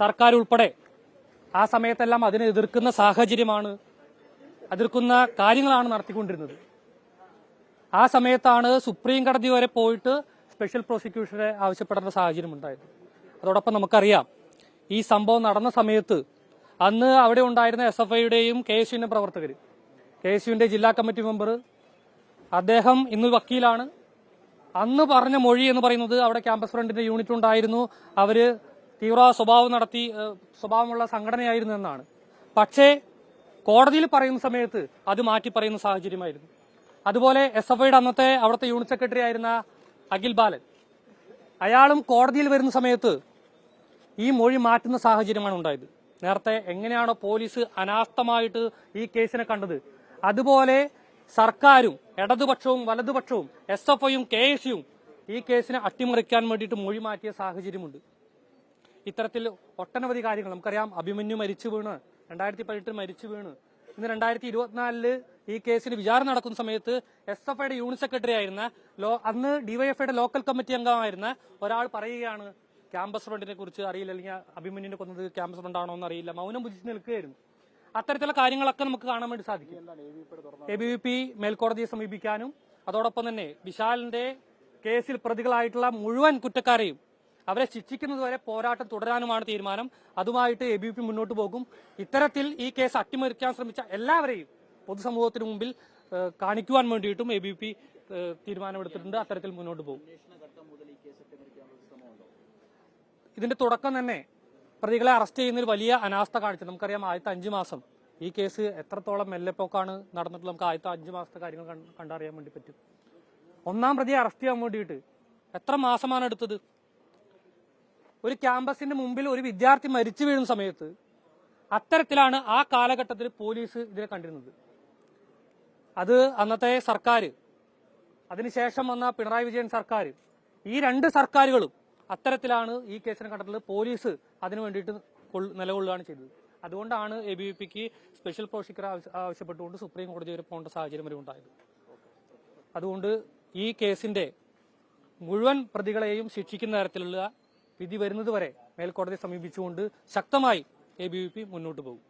സർക്കാർ ഉൾപ്പെടെ ആ സമയത്തെല്ലാം അതിനെ എതിർക്കുന്ന സാഹചര്യമാണ് എതിർക്കുന്ന കാര്യങ്ങളാണ് നടത്തിക്കൊണ്ടിരുന്നത്. ആ സമയത്താണ് സുപ്രീം കോടതി വരെ പോയിട്ട് സ്പെഷ്യൽ പ്രോസിക്യൂഷനെ ആവശ്യപ്പെടേണ്ട സാഹചര്യം ഉണ്ടായത്. അതോടൊപ്പം നമുക്കറിയാം ഈ സംഭവം നടന്ന സമയത്ത് അന്ന് അവിടെ ഉണ്ടായിരുന്ന എസ് എഫ് ഐയുടെയും കെ എസ് യുവിന്റെ പ്രവർത്തകർ കെ എസ് യുവിന്റെ ജില്ലാ കമ്മിറ്റി മെമ്പർ അദ്ദേഹം ഇന്ന് വക്കീലാണ്. അന്ന് പറഞ്ഞ മൊഴി എന്ന് പറയുന്നത് അവിടെ ക്യാമ്പസ് ഫ്രണ്ടിന്റെ യൂണിറ്റ് ഉണ്ടായിരുന്നു. അവർ തീവ്ര സ്വഭാവം നടത്തി സ്വഭാവമുള്ള സംഘടനയായിരുന്നു എന്നാണ്. പക്ഷേ കോടതിയിൽ പറയുന്ന സമയത്ത് അത് മാറ്റി പറയുന്ന സാഹചര്യമായിരുന്നു. അതുപോലെ എസ് എഫ് ഐയുടെ അന്നത്തെ അവിടുത്തെ യൂണിറ്റ് സെക്രട്ടറി ആയിരുന്ന അഖിൽ ബാലൻ. അയാളും കോടതിയിൽ വരുന്ന സമയത്ത് ഈ മൊഴി മാറ്റുന്ന സാഹചര്യമാണ് ഉണ്ടായത്. നേരത്തെ എങ്ങനെയാണോ പോലീസ് അനാസ്ഥമായിട്ട് ഈ കേസിനെ കണ്ടത്. അതുപോലെ സർക്കാരും ഇടതുപക്ഷവും വലതുപക്ഷവും എസ് എഫ് ഐയും കെ എസ് യും ഈ കേസിനെ അട്ടിമറിക്കാൻ വേണ്ടിയിട്ട് മൊഴി മാറ്റിയ സാഹചര്യമുണ്ട്. ഇത്തരത്തിൽ ഒട്ടനവധി കാര്യങ്ങൾ. നമുക്കറിയാം അഭിമന്യു മരിച്ചു വീണ് രണ്ടായിരത്തി പതിനെട്ടിൽ മരിച്ചു വീണ്. ഇന്ന് രണ്ടായിരത്തി ഇരുപത്തിനാലിൽ ഈ കേസിന് വിചാരണ നടക്കുന്ന സമയത്ത് എസ് എഫ് ഐയുടെ യൂണിറ്റ് സെക്രട്ടറി ആയിരുന്ന ലോ അന്ന് ഡിവൈഎഫ്ഐയുടെ ലോക്കൽ കമ്മിറ്റി അംഗമായിരുന്ന ഒരാൾ പറയുകയാണ് ക്യാമ്പസ് ഫ്രണ്ടിനെ കുറിച്ച് അറിയില്ല അല്ലെങ്കിൽ അഭിമന്യുവിനെ കൊന്നത് ക്യാമ്പസ് ഫ്രണ്ടാണോ എന്ന് അറിയില്ല മൗനം ഭുജിച്ച് നിൽക്കുകയായിരുന്നു. അത്തരത്തിലുള്ള കാര്യങ്ങളൊക്കെ നമുക്ക് കാണാൻ വേണ്ടി സാധിക്കും. എ ബി വി പി മേൽക്കോടതിയെ സമീപിക്കാനും അതോടൊപ്പം തന്നെ വിശാലിന്റെ കേസിൽ പ്രതികളായിട്ടുള്ള മുഴുവൻ കുറ്റക്കാരെയും അവരെ ശിക്ഷിക്കുന്നതുവരെ പോരാട്ടം തുടരാനുമാണ് തീരുമാനം. അതുമായിട്ട് എ ബി പി മുന്നോട്ട് പോകും. ഇത്തരത്തിൽ ഈ കേസ് അട്ടിമറിക്കാൻ ശ്രമിച്ച എല്ലാവരെയും പൊതുസമൂഹത്തിന് മുമ്പിൽ കാണിക്കുവാൻ വേണ്ടിയിട്ടും എ ബി പി തീരുമാനമെടുത്തിട്ടുണ്ട്. അത്തരത്തിൽ മുന്നോട്ട് പോകും. ഇതിന്റെ തുടക്കം തന്നെ പ്രതികളെ അറസ്റ്റ് ചെയ്യുന്നതിൽ വലിയ അനാസ്ഥ കാണിച്ചു. നമുക്കറിയാം ആദ്യത്തെ അഞ്ചു മാസം ഈ കേസ് എത്രത്തോളം മെല്ലെപ്പോക്കാണ് നടന്നിട്ടുള്ളത്. നമുക്ക് ആദ്യത്തെ അഞ്ചു മാസത്തെ കാര്യങ്ങൾ കണ്ടറിയാൻ വേണ്ടി പറ്റും. ഒന്നാം പ്രതിയെ അറസ്റ്റ് ചെയ്യാൻ വേണ്ടിയിട്ട് എത്ര മാസമാണ് എടുത്തത്? ഒരു ക്യാമ്പസിന്റെ മുമ്പിൽ ഒരു വിദ്യാർത്ഥി മരിച്ചു വീഴുന്ന സമയത്ത് അത്തരത്തിലാണ് ആ കാലഘട്ടത്തിൽ പോലീസ് ഇതിനെ കണ്ടിരുന്നത്. അത് അന്നത്തെ സർക്കാർ അതിനുശേഷം വന്ന പിണറായി വിജയൻ സർക്കാർ ഈ രണ്ട് സർക്കാരുകളും അത്തരത്തിലാണ് ഈ കേസിനെ കണ്ടിട്ടുള്ളത് പോലീസ് അതിനു വേണ്ടിയിട്ട് കൊള്ള- നിലകൊള്ളുകയാണ് ചെയ്തത്. അതുകൊണ്ടാണ് എ ബി വി പിക്ക് സ്പെഷ്യൽ പ്രോസിക്യൂർ ആവശ്യപ്പെട്ടുകൊണ്ട് സുപ്രീം കോടതി വരെ പോകേണ്ട സാഹചര്യം വരെ ഉണ്ടായത്. അതുകൊണ്ട് ഈ കേസിന്റെ മുഴുവൻ പ്രതികളെയും ശിക്ഷിക്കുന്ന തരത്തിലുള്ള വിധി വരുന്നത് വരെ മേൽക്കോടതിയെ സമീപിച്ചുകൊണ്ട് ശക്തമായി എ ബി വി പി മുന്നോട്ട് പോകും.